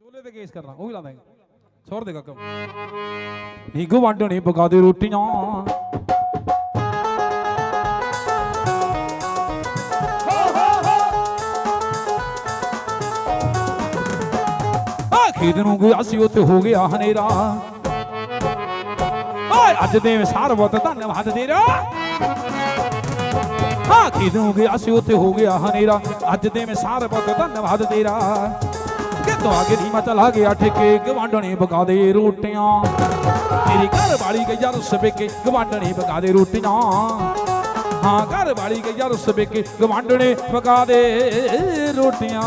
ਚੋਲੇ ਤੇ ਕੇਸ ਕਰਨਾ, ਉਹ ਵੀ ਲਾ ਦਾਂਗੇ ਸੁਰ ਦੇ ਕਾਕਾ। ਨੀ ਗਵਾਂਢਣੀ ਪਕਾ ਦੇ ਰੋਟੀਆਂ। ਆ ਖੇਤ ਨੂੰ ਗਿਆ ਸੀ ਉੱਥੇ ਹੋ ਗਿਆ ਹਨੇਰਾ। ਓਏ, ਅੱਜ ਦੇ ਸਾਰ ਬਹੁਤ ਧੰਨਵਾਦ ਤੇਰਾ ਹਾਂ ਖੇਤ ਨੂੰ ਗਿਆ ਸੀ ਉੱਥੇ ਹੋ ਗਿਆ ਹਨੇਰਾ। ਅੱਜ ਦੇ ਮੈਂ ਸਾਰ ਬਹੁਤ ਧੰਨਵਾਦ ਤੇਰਾ ਕਿਤੋਂ ਆ ਕੇ ਨੀਮਾ ਚਲਾ ਗਿਆ ਠੇਕੇ, ਗਵਾਂਢਣੇ ਪਕਾ ਦੇ ਰੋਟੀਆਂ। ਤੇਰੀ ਘਰ ਵਾਲੀ ਗਈਆ ਰੁੱਸ ਕੇ ਗਵਾਂਢਣੇ ਪਕਾ ਦੇ ਰੋਟੀਆਂ। ਹਾਂ, ਘਰ ਵਾਲੀ ਗਈਆ ਰੁੱਸ ਕੇ ਗਵਾਂਢਣੇ ਪਕਾ ਦੇ ਰੋਟੀਆਂ।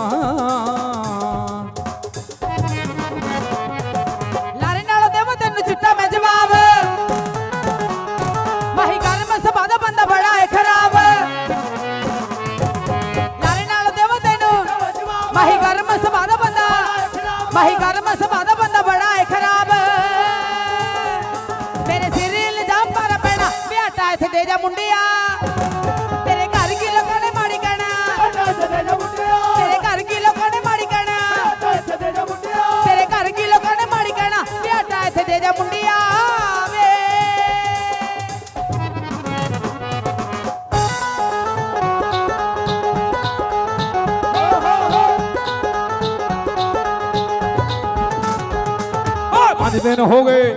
ਪੰਜ ਦਿਨ ਹੋ ਗਏ।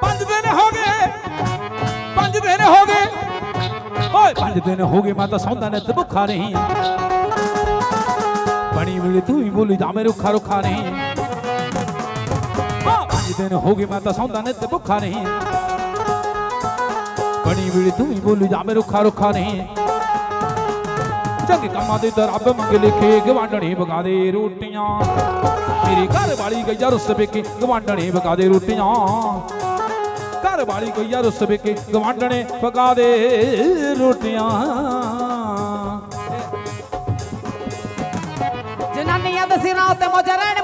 ਪੰਜ ਦਿਨ ਹੋ ਗਏ। ਪੰਜ ਦਿਨ ਹੋ ਗਏ। ਓਏ ਪੰਜ ਦਿਨ ਹੋ ਗਏ ਮੈਂ ਤਾਂ ਸੌਂਦਾ ਨੇ ਤੇ ਭੁੱਖਾ ਨਹੀਂ। ਬਣੀ ਮਿਲੀ ਤੂੰ ਹੀ ਬੋਲੀ ਜਾ ਮੈਂ ਰੁੱਖਾ ਰੁੱਖਾ ਨਹੀਂ ਪੰਜ ਦਿਨ ਹੋ ਗਏ ਮੈਂ ਤਾਂ ਸੌਂਦਾ ਨੇ ਭੁੱਖਾ ਨਹੀਂ। ਬਣੀ ਮਿਲੀ ਤੂੰ ਹੀ ਬੋਲੀ ਜਾ, ਮੈਂ ਰੁੱਖਾ ਰੁੱਖਾ ਨਹੀਂ। ਚੰਗੇ ਕੰਮਾਂ ਦੇ ਤਾਂ ਰੱਬ ਮੰਗ ਲਿਖੇ, ਗਵਾਂਢਣੀ ਵਗਾ ਦੇ ਰੋਟੀਆਂ। ਮੇਰੀ ਘਰ ਵਾਲੀ ਗਈਆ ਰੁੱਸ ਕੇ ਗਵਾਂਢਣੇ ਬਗਾ ਦੇ ਰੋਟੀਆਂ। ਘਰ ਵਾਲੀ ਗਈਆ ਰੁੱਸ ਕੇ ਗਵਾਂਢਣੇ ਵਗਾ ਦੇ ਰੋਟੀਆਂ। ਜਨਾਨੀਆਂ ਦੇ ਸਿਰਾਂ ਉੱਤੇ ਮੋਜਾ ਰਹਿਣ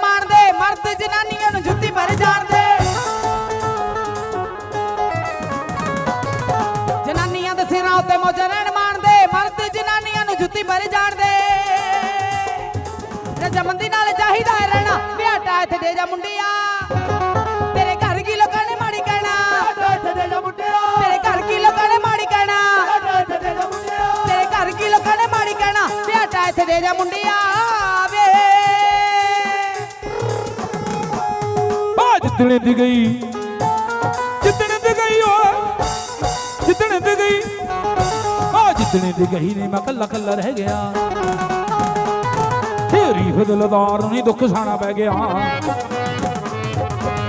ਨੂੰ ਜੁੱਤੀ ਭਰ ਜਾਣਦੇ ਰਜਮੰਦੀ ਨਾਲ ਚਾਹੀਦਾ ਹੈ ਰਹਿਣਾ। ਵਿਆਟਾ ਇੱਥੇ ਦੇ ਜਾ ਮੁੰਡਿਆ। ਤੇਰੇ ਘਰ ਕੀ ਲੋਕਾਂ ਨੇ ਮਾੜੀ ਕਹਿਣਾ। ਤੇਰੇ ਘਰ ਕੀ ਲੋਕਾਂ ਨੇ ਮਾੜੀ ਕਹਿਣਾ। ਤੇਰੇ ਘਰ ਕੀ ਲੋਕਾਂ ਨੇ ਮਾੜੀ ਕਹਿਣਾ। ਵਿਆਟਾ ਇੱਥੇ ਦੇ ਜਾ ਮੁੰਡਿਆ। ਵੇ ਆ ਜਿੱਦਣੇ ਦੀ ਗਈ। ਦੀ ਓ ਦੀ ਜਿੱਦਣੇ ਦੀ ਗਈ ਨੇ, ਮੈਂ ਕੱਲਾ ਕੱਲਾ ਰਹਿ ਗਿਆ। ਤੇਰੀ ਫਜ਼ਲਦਾਰ ਨਹੀਂ ਦੁੱਖ ਸਾਣਾ ਪੈ ਗਿਆ।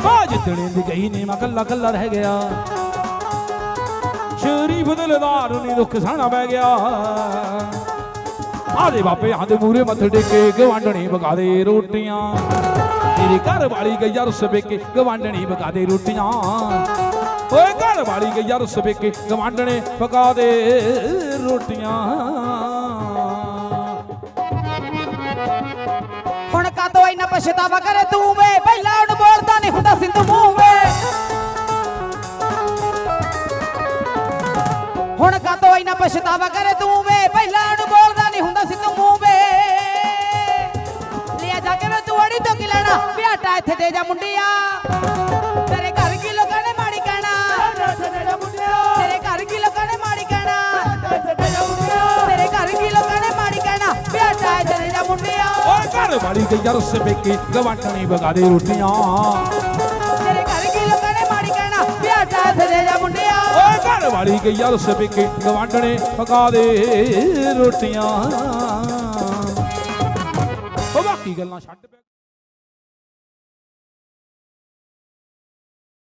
ਆ ਜਿੱਦਣੇ ਦੀ ਗਈ ਨੇ, ਮੈਂ ਕੱਲਾ ਕੱਲਾ ਰਹਿ ਗਿਆ। ਸ਼ਰੀਫ ਦਿਲਦਾਰ ਨਹੀਂ ਦੁੱਖ ਸਾਣਾ ਪੈ ਗਿਆ। ਆਦੇ ਬਾਪੇ ਆਦੇ ਮੂਰੇ ਮੱਥੇ ਟੇਕੇ ਗਵਾਂਢਣੀ ਬਗਾ ਦੇ ਰੋਟੀਆਂ। ਤੇਰੇ ਘਰ ਵਾਲੀ ਗਈਆ ਰੁੱਸ ਕੇ ਗਵਾਂਢਣੀ ਪਕਾ ਦੇ ਰੋਟੀਆਂ। ਓਏ ਘਰ ਵਾਲੀ ਗਈਆ ਰੁੱਸ ਕੇ ਗਵਾਂਢਣੇ ਪਕਾ ਦੇ ਰੋਟੀਆਂ। ਹੁਣ ਕਾਤੋਂ ਇੰਨਾ ਪਛਤਾਵਾ ਕਰੇ ਤੂੰ ਵੇ? ਪਹਿਲਾਂ ਉਹਨੂੰ ਬੋਲਦਾ ਨਹੀਂ ਹੁੰਦਾ ਸਿੰਧੂ ਮੂੰਹ ਵੇ। ਹੁਣ ਕਾਤੋਂ ਇੰਨਾ ਪਛਤਾਵਾ ਕਰੇ ਤੂੰ ਵੇ? ਪਹਿਲਾਂ ਉਹਨੂੰ ਬੋਲਦਾ ਨਹੀਂ ਹੁੰਦਾ ਸਿੰਧੂ ਮੂੰਹ ਵੇ। ਲਿਆ ਜਾ ਕੇ ਵੇ ਤੂੰ ਅੜੀ ਤੋਂ ਕੀ ਲੈਣਾ ਵਿਆਟਾ ਇੱਥੇ ਦੇ ਜਾ ਮੁੰਡਿਆ। ਘਰ ਵਾਲੀ ਗਈਆ ਰੁੱਸ ਕੇ ਗਵਾਂਢਣੀ ਪਕਾ ਦੇ ਰੋਟੀਆਂ। ਤੇਰੇ ਘਰ ਕੀ ਲੋਕਾਂ ਨੇ ਮਾੜੀ ਕਹਿਣਾ? ਵਿਆਹ ਇੱਥੇ ਦੇ ਜਾ ਮੁੰਡਿਆ। ਓਏ ਘਰ ਵਾਲੀ ਗਈਆ ਰੁੱਸ ਕੇ ਗਵਾਂਢਣੇ ਪਕਾ ਦੇ ਰੋਟੀਆਂ। ਉਹ ਬਾਕੀ ਗੱਲਾਂ ਛੱਡ